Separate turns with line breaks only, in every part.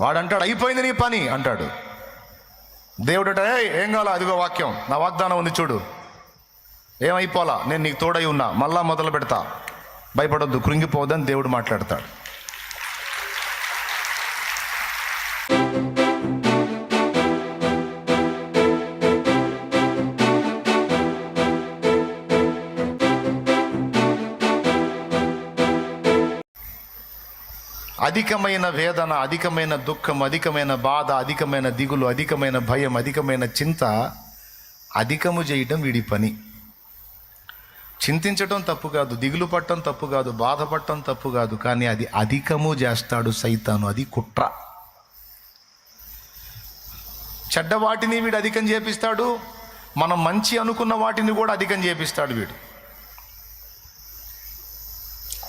వాడు అంటాడు అయిపోయింది నీ పని అంటాడు. దేవుడు అంటే ఏం కావాలా? అదిగో వాక్యం. నా వాగ్దానం ఉంది చూడు. ఏమైపోలా నేను నీకు తోడై ఉన్నా. మళ్ళా మొదలు పెడతా. భయపడొద్దు కృంగిపోవద్దని దేవుడు మాట్లాడతాడు. అధికమైన వేదన అధికమైన దుఃఖం అధికమైన బాధ అధికమైన దిగులు అధికమైన భయం అధికమైన చింత అధికము చేయటం వీడి పని. చింతించటం తప్పు కాదు దిగులు పట్టడం తప్పు కాదు బాధపడటం తప్పు కాదు కానీ అది అధికము చేస్తాడు సైతాను అది కుట్ర. చెడ్డ వాటిని వీడు అధికం చేపిస్తాడు మనం మంచి అనుకున్న వాటిని కూడా అధికం చేపిస్తాడు వీడు.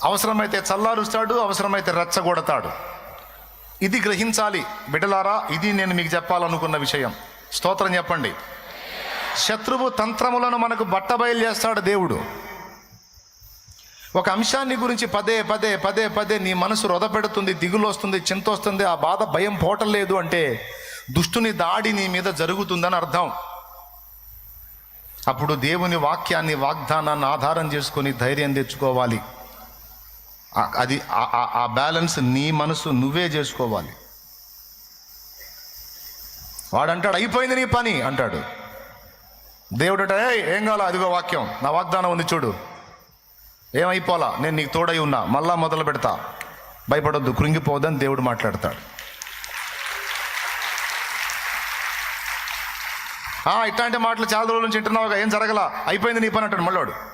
అవసరమైతే చల్లారుస్తాడు అవసరమైతే రెచ్చగొడతాడు. ఇది గ్రహించాలి. బిడ్డలారా ఇది నేను మీకు చెప్పాలనుకున్న విషయం. స్తోత్రం చెప్పండి. శత్రువు తంత్రములను మనకు బట్టబయలు చేస్తాడు దేవుడు. ఒక అంశాన్ని గురించి పదే పదే పదే పదే నీ మనసు రొదపెడుతుంది దిగులొస్తుంది వస్తుంది చింత వస్తుంది ఆ బాధ భయం పోవటం లేదు అంటే దుష్టుని దాడి నీ మీద జరుగుతుందని అర్థం. అప్పుడు దేవుని వాక్యాన్ని వాగ్దానాన్ని ఆధారం చేసుకొని ధైర్యం తెచ్చుకోవాలి. అది ఆ- బ్యాలెన్స్ నీ మనసు నువ్వే చేసుకోవాలి. వాడంటాడు అయిపోయింది నీ పని అంటాడు. దేవుడట అంటే ఏం కావాలా అదిగో వాక్యం నా వాగ్దానం ఉంది చూడు. ఏమైపోలా నేను నీకు తోడై ఉన్నా మళ్ళా మొదలు పెడతా. భయపడొద్దు కృంగిపోవద్దని దేవుడు మాట్లాడతాడు. ఇట్లాంటి మాటలు చాలా రోజుల నుంచి వింటున్నావుగా ఏం జరగల? అయిపోయింది నీ పని అంటాడు మళ్ళాడు.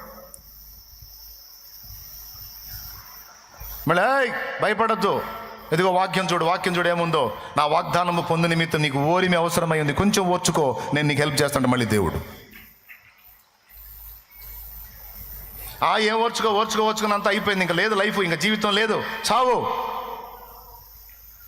మళ్ళీ భయపడద్దు భయపడొద్దు. ఇదిగో వాక్యం చూడు వాక్యం చూడు ఏముందో. నా వాగ్దానము పొందు నిమిత్తం నీకు ఓరిమి అవసరమై ఉంది. కొంచెం ఓర్చుకో నేను నీకు హెల్ప్ చేస్తాను మళ్ళీ దేవుడు. ఆ ఏం ఓర్చుకో ఓర్చుకో ఓర్చుకున్నంత అయిపోయింది. ఇంకా లేదు లైఫ్ ఇంకా జీవితం లేదు. చావు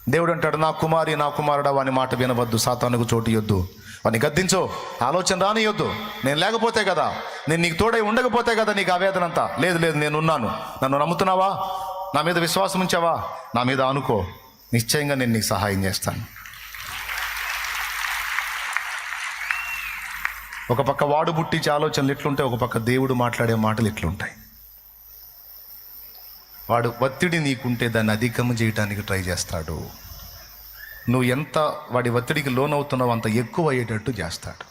దేవుడు అంటాడు నా కుమారి నా కుమారుడా వాని మాట వినవద్దు. సాతానుకు చోటు ఇవ్వద్దు వాని గద్దించో. ఆలోచన రానియొద్దు నేను లేకపోతే కదా నేను నీకు తోడై ఉండకపోతే కదా నీకు ఆవేదన అంతా లేదు లేదు నేను ఉన్నాను నన్ను నమ్ముతున్నావా? నా మీద విశ్వాసం ఉంచావా? నా మీద అనుకో నిశ్చయంగా నేను నీకు సహాయం చేస్తాను. ఒక పక్క వాడు పుట్టించే ఆలోచనలు ఎట్లుంటాయి? ఒక పక్క దేవుడు మాట్లాడే మాటలు ఇట్లుంటాయి వాడు ఒత్తిడి నీకుంటే దాన్ని అధికము చేయడానికి ట్రై చేస్తాడు. నువ్వు ఎంత వాడి ఒత్తిడికి లోనవుతున్నావు అంత ఎక్కువ అయ్యేటట్టు చేస్తాడు.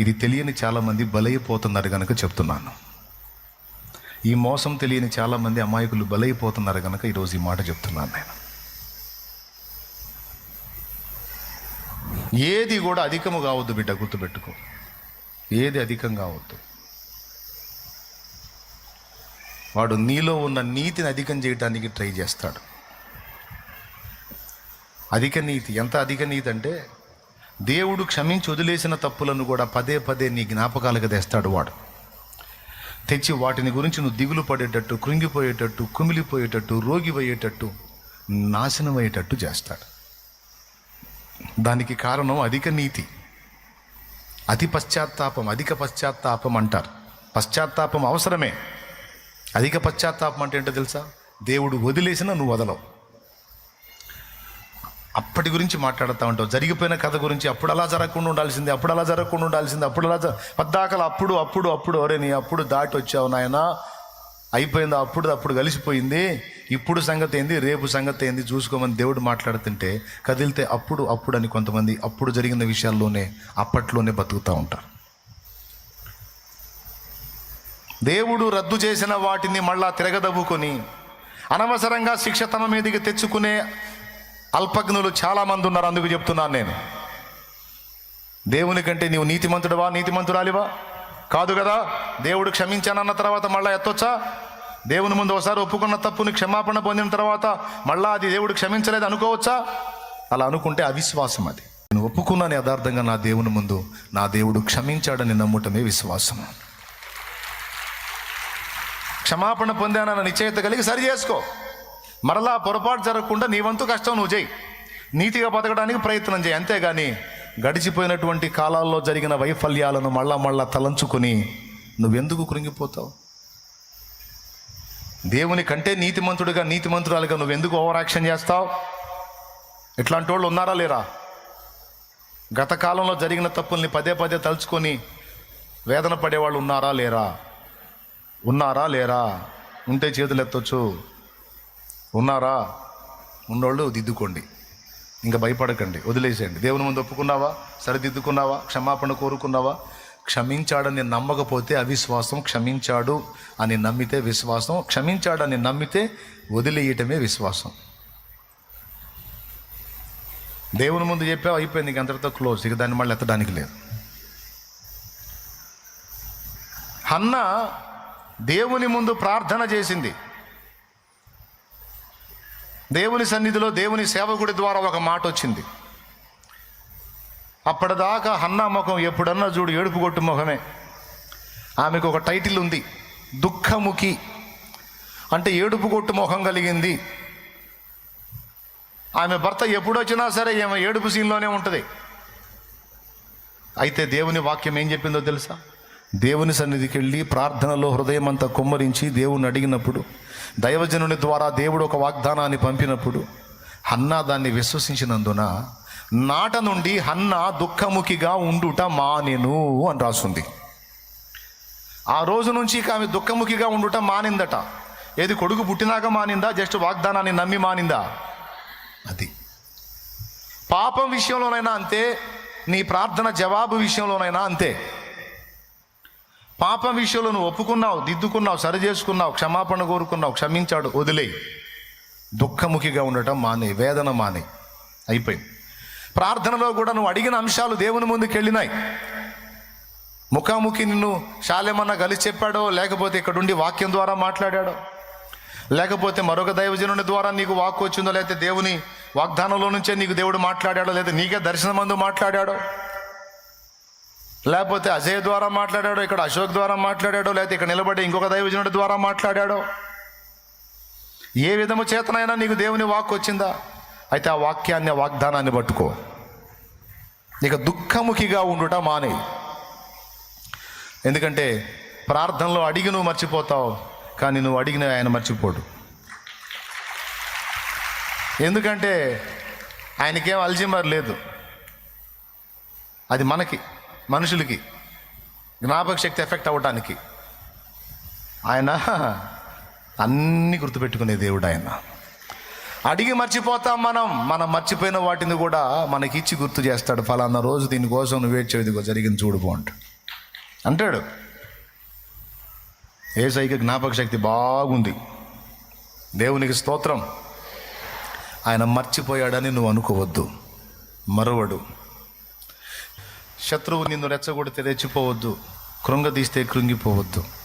ఇది తెలియని చాలామంది బలైపోతున్నారు కనుక చెప్తున్నాను. ఈ మోసం తెలియని చాలామంది అమాయకులు బలైపోతున్నారు కనుక ఈరోజు ఈ మాట చెప్తున్నాను నేను. ఏది కూడా అధికము కావద్దు బిడ్డ గుర్తుపెట్టుకో. ఏది అధికం కావద్దు. వాడు నీలో ఉన్న నీతిని అధికం చేయడానికి ట్రై చేస్తాడు. అధిక నీతి ఎంత అధిక నీతి అంటే దేవుడు క్షమించి వదిలేసిన తప్పులను కూడా పదే పదే నీ జ్ఞాపకాలకు తెస్తాడు వాడు. తెచ్చి వాటిని గురించి నువ్వు దిగులు పడేటట్టు కృంగిపోయేటట్టు కుమిలిపోయేటట్టు రోగిపోయేటట్టు నాశనం అయ్యేటట్టు చేస్తాడు. దానికి కారణం అధిక నీతి. అతి పశ్చాత్తాపం అధిక పశ్చాత్తాపం అంటారు. పశ్చాత్తాపం అవసరమే. అధిక పశ్చాత్తాపం అంటే ఏంటో తెలుసా? దేవుడు వదిలేసినా నువ్వు వదలవు. అప్పటి గురించి మాట్లాడుతూ ఉంటావు. జరిగిపోయిన కథ గురించి అప్పుడు అలా జరగకుండా ఉండాల్సింది అప్పుడు అలా జరగకుండా ఉండాల్సింది అప్పుడు అలా పద్దాకలు అప్పుడు అప్పుడు అప్పుడు ఒరే నీ అప్పుడు దాటి వచ్చావు నాయన. అయిపోయింది అప్పుడు అప్పుడు కలిసిపోయింది. ఇప్పుడు సంగతి ఏంది రేపు సంగతి ఏంది చూసుకోమని దేవుడు మాట్లాడుతుంటే కదిలితే అప్పుడు అప్పుడు అని కొంతమంది అప్పుడు జరిగిన విషయాల్లోనే అప్పట్లోనే బతుకుతూ ఉంటారు. దేవుడు రద్దు చేసిన వాటిని మళ్ళా తిరగదవ్వుకొని అనవసరంగా శిక్ష తన మీదకి తెచ్చుకునే అల్పజ్ఞులు చాలామంది ఉన్నారు అందుకు చెప్తున్నాను నేను. దేవుని కంటే నీవు నీతిమంతుడవా? నీతిమంతురాలివా? కాదు కదా? దేవుడు క్షమించానన్న తర్వాత మళ్ళా ఎత్తొచ్చా? దేవుని ముందు ఒకసారి ఒప్పుకున్న తప్పుని క్షమాపణ పొందిన తర్వాత మళ్ళా అది దేవుడు క్షమించలేదు అనుకోవచ్చా? అలా అనుకుంటే అవిశ్వాసం అది. నేను ఒప్పుకున్నాను యథార్థంగా నా దేవుని ముందు. నా దేవుడు క్షమించాడని నమ్ముటమే విశ్వాసం. క్షమాపణ పొందానన్న నిశ్చయిత కలిగి సరి చేసుకో. మరలా పొరపాటు జరగకుండా నీ వంతు కష్టం నువ్వు చేయి. నీతిగా బతకడానికి ప్రయత్నం చేయి. అంతేగాని గడిచిపోయినటువంటి కాలాల్లో జరిగిన వైఫల్యాలను మళ్ళా మళ్ళా తలంచుకొని నువ్వెందుకు కృంగిపోతావు? దేవుని కంటే నీతిమంతుడిగా నీతిమంతురాలుగా నువ్వెందుకు ఓవర్ యాక్షన్ చేస్తావు? ఇట్లాంటి వాళ్ళు ఉన్నారా లేరా? గత కాలంలో జరిగిన తప్పుల్ని పదే పదే తలుచుకొని వేదన పడేవాళ్ళు ఉన్నారా లేరా? ఉన్నారా లేరా? ఉంటే చేతులు ఎత్తొచ్చు ఉన్నారా? ఉన్నోళ్ళు దిద్దుకోండి. ఇంకా భయపడకండి వదిలేసేయండి. దేవుని ముందు ఒప్పుకున్నావా? సరిదిద్దుకున్నావా? క్షమాపణ కోరుకున్నావా? క్షమించాడని నమ్మకపోతే అవిశ్వాసం క్షమించాడు అని నమ్మితే విశ్వాసం క్షమించాడని నమ్మితే వదిలేయటమే విశ్వాసం. దేవుని ముందు చెప్పావు అయిపోయింది ఇంక అంతటితో క్లోజ్. ఇక దాన్ని మళ్ళీ ఎత్తడానికి లేదు. హన్న దేవుని ముందు ప్రార్థన చేసింది. దేవుని సన్నిధిలో దేవుని సేవకుడి ద్వారా ఒక మాట వచ్చింది. అప్పటిదాకా హన్నా ముఖం ఎప్పుడన్నా చూడు ఏడుపు కొట్టు ముఖమే. ఆమెకు ఒక టైటిల్ ఉంది దుఃఖముఖి. అంటే ఏడుపు కొట్టు ముఖం కలిగింది. ఆమె భర్త ఎప్పుడొచ్చినా సరే ఏమో ఏడుపు సీన్లోనే ఉంటుంది. అయితే దేవుని వాక్యం ఏం చెప్పిందో తెలుసా? దేవుని సన్నిధికి వెళ్ళి ప్రార్థనలో హృదయం అంతా కుమ్మరించి దేవుని అడిగినప్పుడు దైవజనుని ద్వారా దేవుడు ఒక వాగ్దానాన్ని పంపినప్పుడు హన్నా దాన్ని విశ్వసించినందున నాట నుండి హన్న దుఃఖముఖిగా ఉండుట మానేను అని రాసుంది. ఆ రోజు నుంచి ఇక ఆమె దుఃఖముఖిగా ఉండుట మానిందట. ఏది కొడుకు పుట్టినాక మానిందా జస్ట్ వాగ్దానాన్ని నమ్మి మానిందా? అది. పాపం విషయంలోనైనా అంతే నీ ప్రార్థన జవాబు విషయంలోనైనా అంతే. పాపం విషయంలో నువ్వు ఒప్పుకున్నావు దిద్దుకున్నావు సరి చేసుకున్నావు క్షమాపణ కోరుకున్నావు క్షమించాడు వదిలేయి. దుఃఖముఖిగా ఉండటం మానే వేదన మానే అయిపోయింది. ప్రార్థనలో కూడా నువ్వు అడిగిన అంశాలు దేవుని ముందుకు వెళ్ళినాయి. ముఖాముఖి నిన్ను శాలేమన్నా కలిసి చెప్పాడో లేకపోతే ఇక్కడుండి వాక్యం ద్వారా మాట్లాడాడో లేకపోతే మరొక దైవజనుని ద్వారా నీకు వాక్కు వచ్చిందో లేకపోతే దేవుని వాగ్దానంలో నుంచే నీకు దేవుడు మాట్లాడాడో లేదా నీకే దర్శనమందు మాట్లాడాడో లేకపోతే అజయ్ ద్వారా మాట్లాడాడో ఇక్కడ అశోక్ ద్వారా మాట్లాడాడో లేకపోతే ఇక్కడ నిలబడి ఇంకొక దైవజనుడి ద్వారా మాట్లాడాడో? ఏ విధము చేతనైనా నీకు దేవుని వాక్ వచ్చిందా? అయితే ఆ వాక్యాన్ని వాగ్దానాన్ని పట్టుకో. ఇక దుఃఖముఖిగా ఉండుట మానే. ఎందుకంటే ప్రార్థనలో అడిగి నువ్వు మర్చిపోతావు కానీ నువ్వు అడిగిన ఆయన మర్చిపోడు. ఎందుకంటే ఆయనకేం అల్జిమర్ లేదు. అది మనకి. మనుషులకి జ్ఞాపక శక్తి ఎఫెక్ట్ అవ్వటానికి ఆయన అన్నీ గుర్తుపెట్టుకునే దేవుడు ఆయన. అడిగి మర్చిపోతాం మనం. మనం మర్చిపోయిన వాటిని కూడా మనకిచ్చి గుర్తు చేస్తాడు. ఫలానా రోజు దీనికోసం నువ్వు వేచి జరిగింది చూడుకో అంటాడు. అంటాడు. ఏసైకి జ్ఞాపక శక్తి బాగుంది. దేవునికి స్తోత్రం. ఆయన మర్చిపోయాడని నువ్వు అనుకోవద్దు. మరవడు. శత్రువు నిన్ను రెచ్చగొడితే రెచ్చిపోవద్దు. కృంగదీస్తే కృంగిపోవద్దు.